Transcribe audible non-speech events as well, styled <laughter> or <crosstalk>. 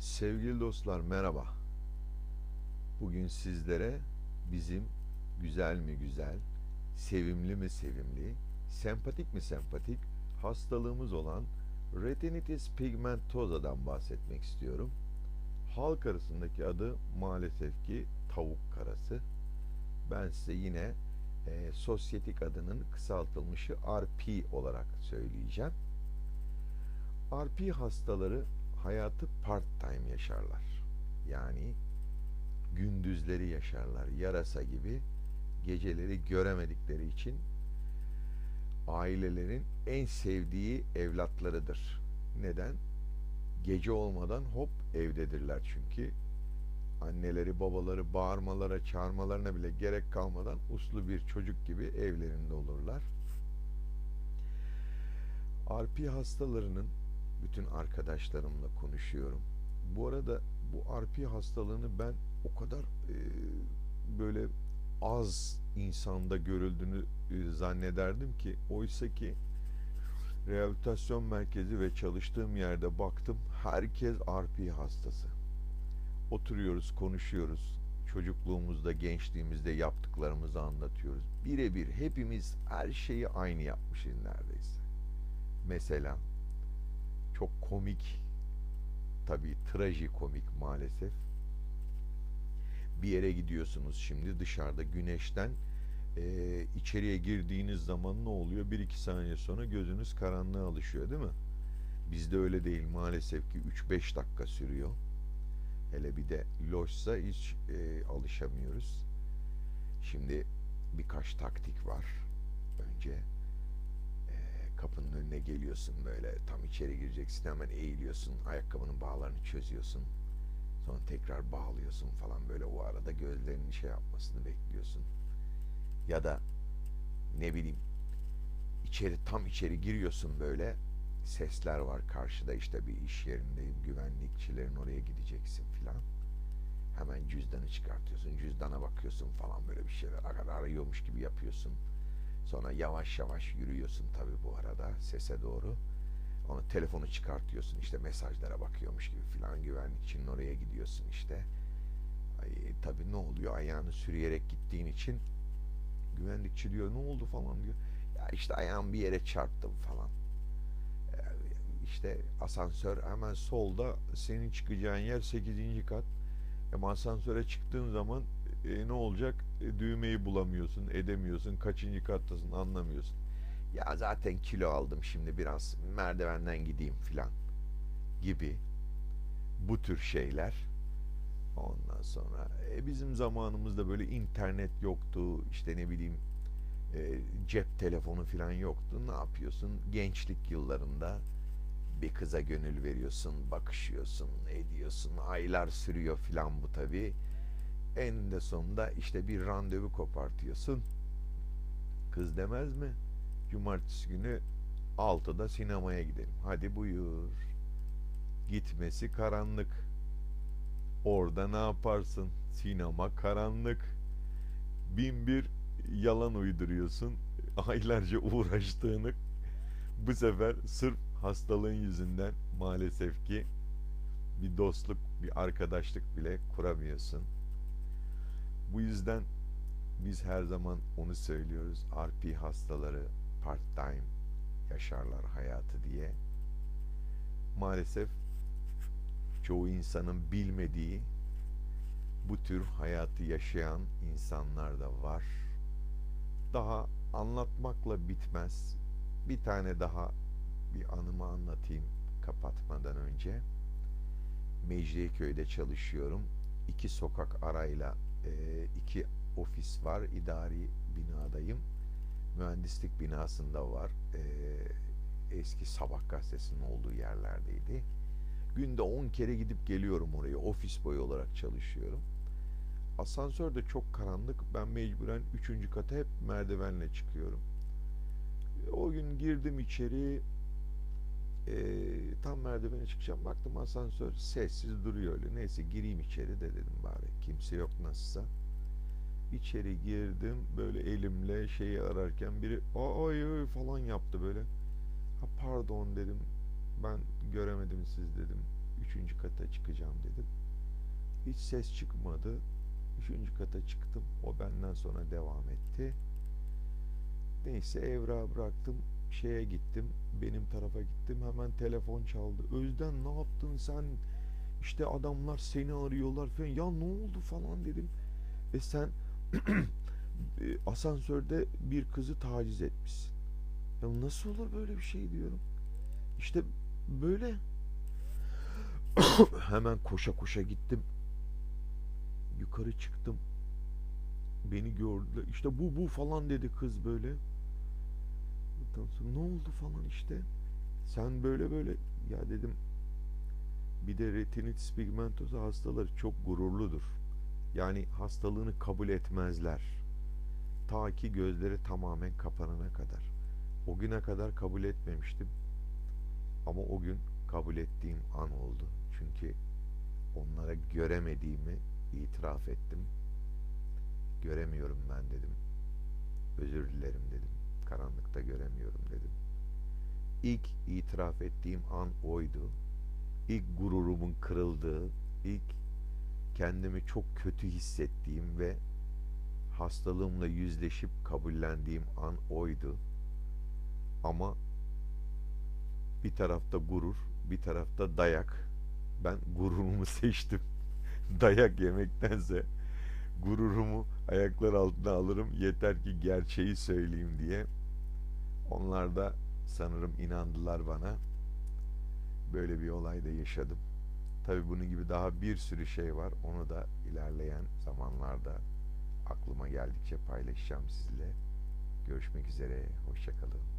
Sevgili dostlar merhaba. Bugün sizlere bizim güzel mi güzel, sevimli mi sevimli, sempatik mi sempatik hastalığımız olan retinitis pigmentosa'dan bahsetmek istiyorum. Halk arasındaki adı maalesef ki tavuk karası. Ben size yine e, sosyetik adının kısaltılmışı RP olarak söyleyeceğim. RP hastaları hayatı part time yaşarlar. Yani gündüzleri yaşarlar. Yarasa gibi geceleri göremedikleri için ailelerin en sevdiği evlatlarıdır. Neden? Gece olmadan hop evdedirler çünkü. Anneleri babaları bağırmalara çağırmalarına bile gerek kalmadan uslu bir çocuk gibi evlerinde olurlar. RP hastalarının bütün arkadaşlarımla konuşuyorum. Bu arada bu RP hastalığını ben o kadar e, böyle az insanda görüldüğünü e, zannederdim ki oysa ki rehabilitasyon merkezi ve çalıştığım yerde baktım herkes RP hastası. Oturuyoruz, konuşuyoruz. Çocukluğumuzda, gençliğimizde yaptıklarımızı anlatıyoruz. Birebir hepimiz her şeyi aynı yapmışız neredeyse. Mesela çok komik tabii trajikomik maalesef. Bir yere gidiyorsunuz şimdi dışarıda güneşten e, içeriye girdiğiniz zaman ne oluyor? Bir iki saniye sonra gözünüz karanlığa alışıyor değil mi? Bizde öyle değil maalesef ki 3-5 dakika sürüyor. Hele bir de loşsa hiç e, alışamıyoruz. Şimdi birkaç taktik var önce kapının önüne geliyorsun böyle. Tam içeri gireceksin hemen eğiliyorsun. Ayakkabının bağlarını çözüyorsun. Sonra tekrar bağlıyorsun falan böyle. O arada gözlerinin şey yapmasını bekliyorsun. Ya da ne bileyim içeri tam içeri giriyorsun böyle. Sesler var karşıda işte bir iş yerindeyim güvenlikçilerin oraya gideceksin filan. Hemen cüzdanı çıkartıyorsun cüzdana bakıyorsun falan böyle bir şeyler. Arıyormuş gibi yapıyorsun Sonra yavaş yavaş yürüyorsun tabi bu arada sese doğru. Onu telefonu çıkartıyorsun işte mesajlara bakıyormuş gibi filan güvenlikçinin oraya gidiyorsun işte. Ay, tabi ne oluyor ayağını sürüyerek gittiğin için güvenlikçi diyor ne oldu falan diyor. Ya işte ayağım bir yere çarptım falan. İşte asansör hemen solda senin çıkacağın yer 8. kat. Ama asansöre çıktığın zaman e, ne olacak? E, düğmeyi bulamıyorsun, edemiyorsun, kaçıncı kattasın anlamıyorsun. Ya zaten kilo aldım şimdi biraz merdivenden gideyim filan gibi bu tür şeyler. Ondan sonra e, bizim zamanımızda böyle internet yoktu, işte ne bileyim e, cep telefonu filan yoktu. Ne yapıyorsun? Gençlik yıllarında bir kıza gönül veriyorsun, bakışıyorsun, ediyorsun, aylar sürüyor filan bu tabii Eninde sonunda işte bir randevu kopartıyorsun. Kız demez mi? Cumartesi günü 6'da sinemaya gidelim. Hadi buyur. Gitmesi karanlık. Orada ne yaparsın? Sinema karanlık. Bin bir yalan uyduruyorsun. Aylarca uğraştığını bu sefer sırf hastalığın yüzünden maalesef ki bir dostluk, bir arkadaşlık bile kuramıyorsun. Bu yüzden biz her zaman onu söylüyoruz. RP hastaları part time yaşarlar hayatı diye. Maalesef çoğu insanın bilmediği bu tür hayatı yaşayan insanlar da var. Daha anlatmakla bitmez. Bir tane daha bir anımı anlatayım kapatmadan önce. Mecidiyeköy'de çalışıyorum. İki sokak arayla e, iki ofis var. İdari binadayım. Mühendislik binasında var. E, eski Sabah gazetesinin olduğu yerlerdeydi. Günde 10 kere gidip geliyorum oraya. Ofis boyu olarak çalışıyorum. Asansör de çok karanlık. Ben mecburen 3. kata hep merdivenle çıkıyorum. O gün girdim içeri. E, tam merdivene çıkacağım. Baktım asansör sessiz duruyor öyle. Neyse gireyim içeri de dedim bari. Kimse yok nasılsa. İçeri girdim böyle elimle şeyi ararken biri ay falan yaptı böyle. Ha pardon dedim. Ben göremedim siz dedim. Üçüncü kata çıkacağım dedim. Hiç ses çıkmadı. Üçüncü kata çıktım. O benden sonra devam etti. Neyse evrağı bıraktım. Şeye gittim. Benim tarafa gittim. Hemen telefon çaldı. Özden ne yaptın sen? İşte adamlar seni arıyorlar falan. Ya ne oldu falan dedim. <clears throat> E sen asansörde bir kızı taciz etmişsin. Ya nasıl olur böyle bir şey diyorum. İşte böyle. <clears throat> Hemen koşa koşa gittim. Yukarı çıktım. Beni gördüler. İşte bu bu falan dedi kız böyle. Ondan ne oldu falan işte. Sen böyle böyle ya dedim. Bir de retinitis pigmentosa hastaları çok gururludur. Yani hastalığını kabul etmezler. Ta ki gözleri tamamen kapanana kadar. O güne kadar kabul etmemiştim. Ama o gün kabul ettiğim an oldu. Çünkü onlara göremediğimi itiraf ettim. Göremiyorum ben dedim. Özür dilerim dedim. Karanlıkta göremiyorum dedim. İlk itiraf ettiğim an oydu. İlk gururumun kırıldığı, ilk kendimi çok kötü hissettiğim ve hastalığımla yüzleşip kabullendiğim an oydu. Ama bir tarafta gurur, bir tarafta dayak. Ben gururumu <laughs> seçtim. dayak yemektense gururumu ayaklar altına alırım yeter ki gerçeği söyleyeyim diye. Onlar da sanırım inandılar bana. Böyle bir olay da yaşadım. Tabii bunun gibi daha bir sürü şey var. Onu da ilerleyen zamanlarda aklıma geldikçe paylaşacağım sizinle. Görüşmek üzere. Hoşçakalın.